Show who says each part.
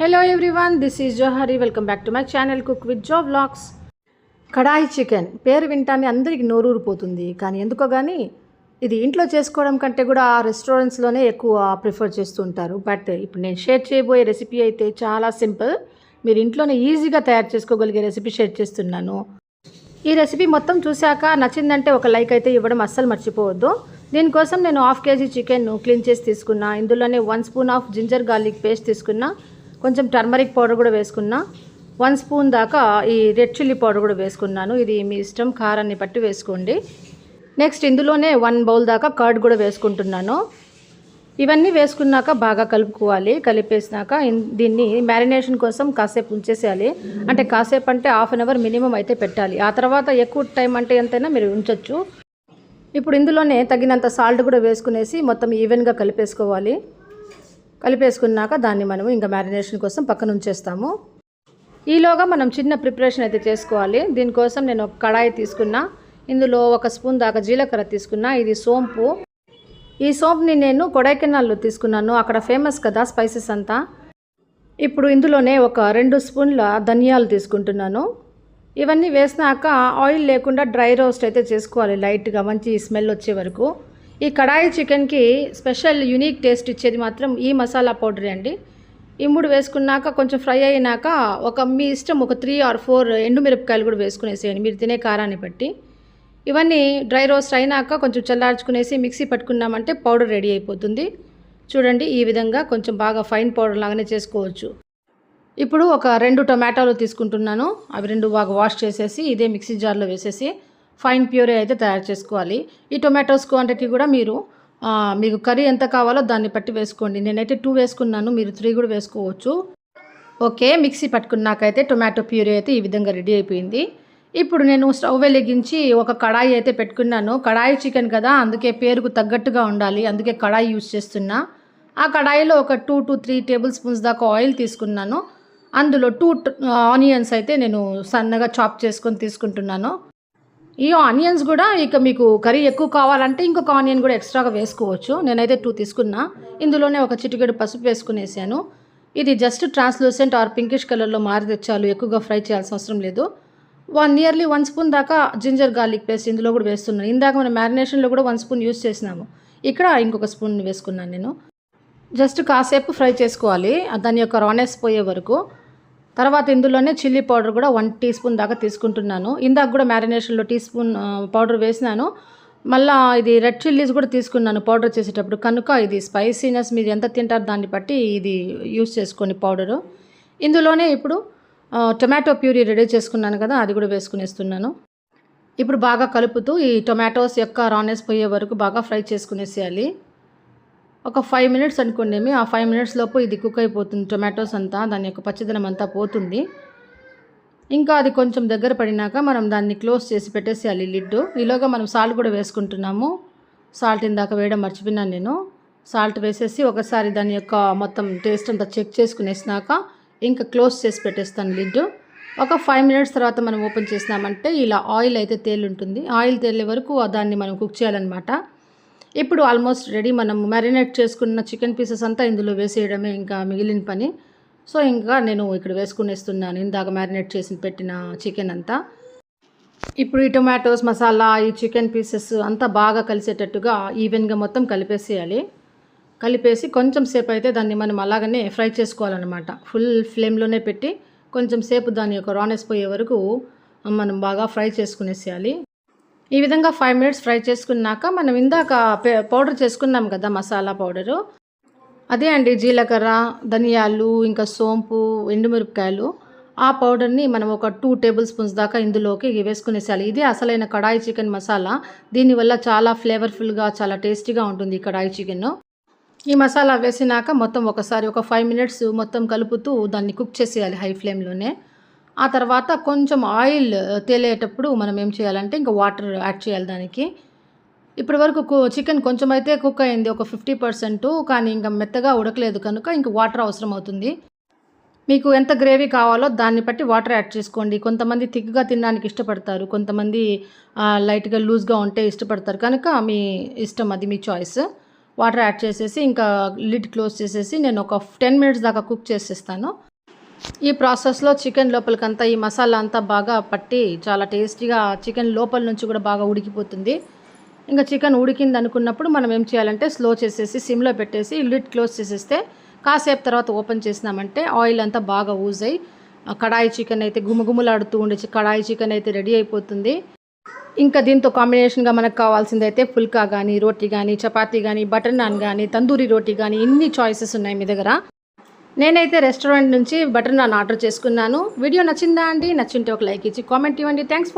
Speaker 1: Hello everyone this is Johari welcome back to my channel cook with Jo vlogs kadai chicken పేరు వింటానే అందరికి నోరూరిపోతుంది. కానీ ఎందుకో కానీ ఇది ఇంట్లో చేసుకోవడం కంటే కూడా రెస్టారెంట్స్లోనే ఎక్కువ ప్రిఫర్ చేస్తూ ఉంటారు. బట్ ఇప్పుడు నేను షేర్ చేయబోయే రెసిపీ అయితే చాలా సింపుల్ మీరు ఇంట్లోనే ఈజీగా తయారు చేసుకోగలిగే రెసిపీ షేర్ చేస్తున్నాను. ఈ రెసిపీ మొత్తం చూశాక నచ్చిందంటే ఒక లైక్ అయితే ఇవ్వడం అస్సలు మర్చిపోవద్దు. దీనికోసం నేను హాఫ్ కేజీ చికెన్ క్లీన్ చేసి తీసుకున్నా. ఇందులోనే one spoon of ginger garlic paste తీసుకున్నా. కొంచెం టర్మరిక్ పౌడర్ కూడా వేసుకున్నా. వన్ స్పూన్ దాకా ఈ రెడ్ చిల్లీ పౌడర్ కూడా వేసుకున్నాను. ఇది మీ ఇష్టం కారాన్ని బట్టి వేసుకోండి. నెక్స్ట్ ఇందులోనే వన్ బౌల్ దాకా కర్డ్ కూడా వేసుకుంటున్నాను. ఇవన్నీ వేసుకున్నాక బాగా కలుపుకోవాలి. కలిపేసినాక దీన్ని మ్యారినేషన్ కోసం కాసేపు ఉంచేసేయాలి. అంటే కాసేపు అంటే హాఫ్ అన్ అవర్ మినిమం అయితే పెట్టాలి. ఆ తర్వాత ఎక్కువ టైం అంటే ఎంతైనా మీరు ఉంచొచ్చు. ఇప్పుడు ఇందులోనే తగినంత సాల్ట్ కూడా వేసుకునేసి మొత్తం ఈవెన్గా కలిపేసుకోవాలి. కలిపేసుకున్నాక దాన్ని మనము ఇంకా మ్యారినేషన్ కోసం పక్కన ఉంచేస్తాము. ఈలోగా మనం చిన్న ప్రిపరేషన్ అయితే చేసుకోవాలి. దీనికోసం నేను ఒక కడాయి తీసుకున్నా. ఇందులో ఒక స్పూన్ దాకా జీలకర్ర తీసుకున్నా. ఇది సోంపు. ఈ సోంపుని నేను కొడైకెనాల్లో తీసుకున్నాను. అక్కడ ఫేమస్ కదా స్పైసెస్ అంతా. ఇప్పుడు ఇందులోనే ఒక రెండు స్పూన్ల ధనియాలు తీసుకుంటున్నాను. ఇవన్నీ వేసినాక ఆయిల్ లేకుండా డ్రై రోస్ట్ అయితే చేసుకోవాలి లైట్గా. మంచి స్మెల్ వచ్చే వరకు. ఈ కడాయి చికెన్కి స్పెషల్ యూనిక్ టేస్ట్ ఇచ్చేది మాత్రం ఈ మసాలా పౌడరే అండి. ఈ మూడు వేసుకున్నాక కొంచెం ఫ్రై అయినాక ఒక మీ ఇష్టం ఒక త్రీ ఆర్ ఫోర్ ఎండుమిరపకాయలు కూడా వేసుకునేసేయండి. మీరు తినే కారాన్ని బట్టి. ఇవన్నీ డ్రై రోస్ట్ అయినాక కొంచెం చల్లార్చుకునేసి మిక్సీ పట్టుకున్నామంటే పౌడర్ రెడీ అయిపోతుంది. చూడండి ఈ విధంగా కొంచెం బాగా ఫైన్ పౌడర్ లాగానే చేసుకోవచ్చు. ఇప్పుడు ఒక రెండు టొమాటోలు తీసుకుంటున్నాను. అవి రెండు బాగా వాష్ చేసేసి ఇదే మిక్సీ జార్లో వేసేసి ఫైన్ ప్యూరే అయితే తయారు చేసుకోవాలి. ఈ టొమాటోస్ క్వాంటిటీ కూడా మీరు మీకు కర్రీ ఎంత కావాలో దాన్ని బట్టి వేసుకోండి. నేనైతే టూ వేసుకున్నాను మీరు త్రీ కూడా వేసుకోవచ్చు. ఓకే మిక్సీ పట్టుకున్నాకైతే టొమాటో ప్యూరీ అయితే ఈ విధంగా రెడీ అయిపోయింది. ఇప్పుడు నేను స్టవ్ వెలిగించి ఒక కడాయి అయితే పెట్టుకున్నాను. కడాయి చికెన్ కదా అందుకే పేరుకు తగ్గట్టుగా ఉండాలి. అందుకే కడాయి యూజ్ చేస్తున్నా. ఆ కడాయిలో ఒక two to three tablespoons దాకా ఆయిల్ తీసుకున్నాను. అందులో టూ ఆనియన్స్ అయితే నేను సన్నగా చాప్ చేసుకొని తీసుకుంటున్నాను. ఈ ఆనియన్స్ కూడా ఇక మీకు కర్రీ ఎక్కువ కావాలంటే ఇంకొక ఆనియన్ కూడా ఎక్స్ట్రాగా వేసుకోవచ్చు. నేనైతే టూ తీసుకున్నా. ఇందులోనే ఒక చిటికెడు పసుపు వేసుకునేసాను. ఇది జస్ట్ ట్రాన్స్లూసెంట్ ఆర్ పింకిష్ కలర్లో మారి తెచ్చాలు ఎక్కువగా ఫ్రై చేయాల్సిన అవసరం లేదు. వన్ నియర్లీ వన్ స్పూన్ దాకా జింజర్ గార్లిక్ పేస్ట్ ఇందులో కూడా వేస్తున్నాను. ఇందాక మనం మ్యారినేషన్లో కూడా వన్ స్పూన్ యూస్ చేసినాము. ఇక్కడ ఇంకొక స్పూన్ వేసుకున్నాను నేను. జస్ట్ కాసేపు ఫ్రై చేసుకోవాలి. దాని యొక్క రానెస్ పోయే వరకు తర్వాత ఇందులోనే చిల్లీ పౌడర్ కూడా వన్ టీ స్పూన్ దాకా తీసుకుంటున్నాను. ఇందాక కూడా మ్యారినేషన్లో టీ స్పూన్ పౌడర్ వేసినాను. మళ్ళా ఇది రెడ్ చిల్లీస్ కూడా తీసుకున్నాను పౌడర్ చేసేటప్పుడు. కనుక ఇది స్పైసీనెస్ మీరు ఎంత తింటారు దాన్ని బట్టి ఇది యూస్ చేసుకోండి పౌడరు. ఇందులోనే ఇప్పుడు టొమాటో ప్యూరీ రెడీ చేసుకున్నాను కదా అది కూడా వేసుకునేస్తున్నాను ఇప్పుడు బాగా కలుపుతూ ఈ టొమాటోస్ యొక్క రానెస్ పోయే వరకు బాగా ఫ్రై చేసుకునేసేయాలి. ఒక ఫైవ్ మినిట్స్ అనుకోండి ఆ ఫైవ్ మినిట్స్ లోపు ఇది కుక్ అయిపోతుంది టొమాటోస్ అంతా దాని యొక్క పచ్చదనం అంతా పోతుంది. ఇంకా అది కొంచెం దగ్గర పడినాక మనం దాన్ని క్లోజ్ చేసి పెట్టేసేయాలి లిడ్డు. ఈలోగా మనం సాల్ట్ కూడా వేసుకుంటున్నాము. సాల్ట్ ఇందాక వేయడం మర్చిపోయినాను నేను. సాల్ట్ వేసేసి ఒకసారి దాని యొక్క మొత్తం టేస్ట్ అంతా చెక్ చేసుకునేసినాక ఇంకా క్లోజ్ చేసి పెట్టేస్తాను లిడ్డు. ఒక ఫైవ్ మినిట్స్ తర్వాత మనం ఓపెన్ చేసినామంటే ఇలా ఆయిల్ అయితే తేలుంటుంది. ఆయిల్ తేలే వరకు దాన్ని మనం కుక్ చేయాలన్నమాట. ఇప్పుడు ఆల్మోస్ట్ రెడీ మనం మ్యారినేట్ చేసుకున్న చికెన్ పీసెస్ అంతా ఇందులో వేసేయడమే ఇంకా మిగిలిన పని. సో ఇంకా నేను ఇక్కడ వేసుకునేస్తున్నాను. ఇందాక మ్యారినేట్ చేసి పెట్టిన చికెన్ అంతా. ఇప్పుడు ఈ టొమాటోస్ మసాలా ఈ చికెన్ పీసెస్ అంతా బాగా కలిసేటట్టుగా ఈవెన్గా మొత్తం కలిపేసేయాలి. కలిపేసి కొంచెం సేపు అయితే దాన్ని మనం అలాగనే ఫ్రై చేసుకోవాలన్నమాట. ఫుల్ ఫ్లేమ్లోనే పెట్టి కొంచెం సేపు దాని యొక్క రానెస్ పోయే వరకు మనం బాగా ఫ్రై చేసుకునేసేయాలి. ఈ విధంగా ఫైవ్ మినిట్స్ ఫ్రై చేసుకున్నాక మనం ఇందాక పే- పౌడర్ చేసుకున్నాం కదా మసాలా పౌడరు అదే అండి జీలకర్ర ధనియాలు ఇంకా సోంపు ఎండుమిరపకాయలు. ఆ పౌడర్ని మనం ఒక టూ టేబుల్ స్పూన్స్ దాకా ఇందులోకి వేసుకునేసేయాలి. ఇది అసలైన కడాయి చికెన్ మసాలా. దీనివల్ల చాలా ఫ్లేవర్ఫుల్గా చాలా టేస్టీగా ఉంటుంది ఈ కడాయి చికెన్. ఈ మసాలా వేసినాక మొత్తం ఒకసారి ఒక ఫైవ్ మినిట్స్ మొత్తం కలుపుతూ దాన్ని కుక్ చేసేయాలి హై ఫ్లేమ్లోనే ఆ తర్వాత కొంచెం ఆయిల్ తేలేటప్పుడు మనం ఏం చేయాలంటే ఇంకా వాటర్ యాడ్ చేయాలి దానికి. ఇప్పటి వరకు కు- చికెన్ కొంచెం అయితే కుక్ అయింది ఒక ఫిఫ్టీ పర్సెంట్ కానీ ఇంకా మెత్తగా ఉడకలేదు కనుక ఇంకా వాటర్ అవసరం అవుతుంది. మీకు ఎంత గ్రేవీ కావాలో దాన్ని బట్టి వాటర్ యాడ్ చేసుకోండి. కొంతమంది థిక్గా తినడానికి ఇష్టపడతారు కొంతమంది లైట్గా లూజ్గా ఉంటే ఇష్టపడతారు. కనుక మీ ఇష్టం అది మీ చాయిస్. వాటర్ యాడ్ చేసేసి ఇంకా లిడ్ క్లోజ్ చేసేసి నేను ఒక టెన్ మినిట్స్ దాకా కుక్ చేసేస్తాను. ఈ ప్రాసెస్లో చికెన్ లోపలికంతా ఈ మసాలా అంతా బాగా పట్టి చాలా టేస్టీగా చికెన్ లోపల నుంచి కూడా బాగా ఉడికిపోతుంది. ఇంకా చికెన్ ఉడికింది అనుకున్నప్పుడు మనం ఏం చేయాలంటే స్లో చేసేసి సిమ్లో పెట్టేసి లిడ్ క్లోజ్ చేసేస్తే కాసేపు తర్వాత ఓపెన్ చేసినామంటే ఆయిల్ అంతా బాగా ఊజ్ అయ్యి కడాయి చికెన్ అయితే గుమగుమలాడుతూ ఉండేసి కడాయి చికెన్ అయితే రెడీ అయిపోతుంది. ఇంకా దీంతో కాంబినేషన్గా మనకు కావాల్సింది అయితే ఫుల్కా కానీ రోటీ కానీ చపాతీ కానీ బటర్ నాన్ కానీ తందూరి రోటీ కానీ ఇన్ని చాయిసెస్ ఉన్నాయి మీ దగ్గర. నేనైతే రెస్టారెంట్ నుంచి బటర్ నాన్ ఆర్డర్ చేసుకున్నాను. వీడియో నచ్చిందా అండి? నచ్చింటే ఒక లైక్ ఇచ్చి కామెంట్ ఇవ్వండి. థ్యాంక్స్